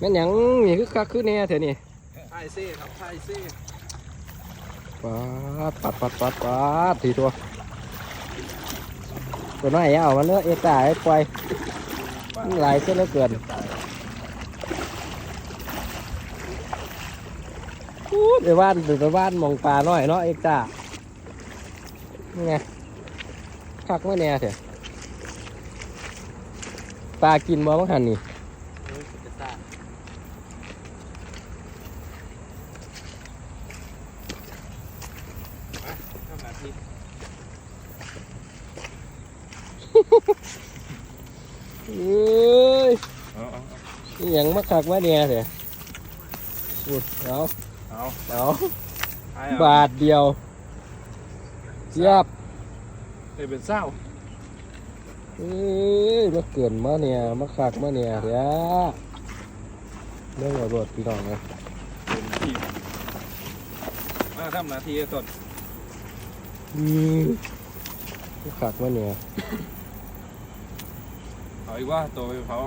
แม่นหยังนี่คือคักคือแน่เถอะนี่ไทยเซ่ครับไทยเซ่ปัดปัดปัดปัดปัดทีตัวตัวน้อยเอามันเนื้อะเอตาไอ้ปล่อยมันหลายเส้นเหลือเกินอู้ไปบ้านไปบ้านมองปลาน้อยเนาะเอกตานี่ไงคักไม่แน่เถอะปลากินบ่บ้างหันนี่ เฮ้ยจะตามาทำหน้าที่ เอ้ยเอาเอานี่หยังมาคักมาเนี่ยเถอะอุดเอาเอาเอาเอาบาทเดียวเยียบเฮ้ยเป็นเศร้าเอ้ยมาเกินมาเนี่ยมาคักมาเนี่ยเถอะเรื่องระเบิดพี่น้องนะเป็นที่มาทำหน้าที่ต้น อืมขักมาเนี่ย เอาอีกว่าตัวไปเผา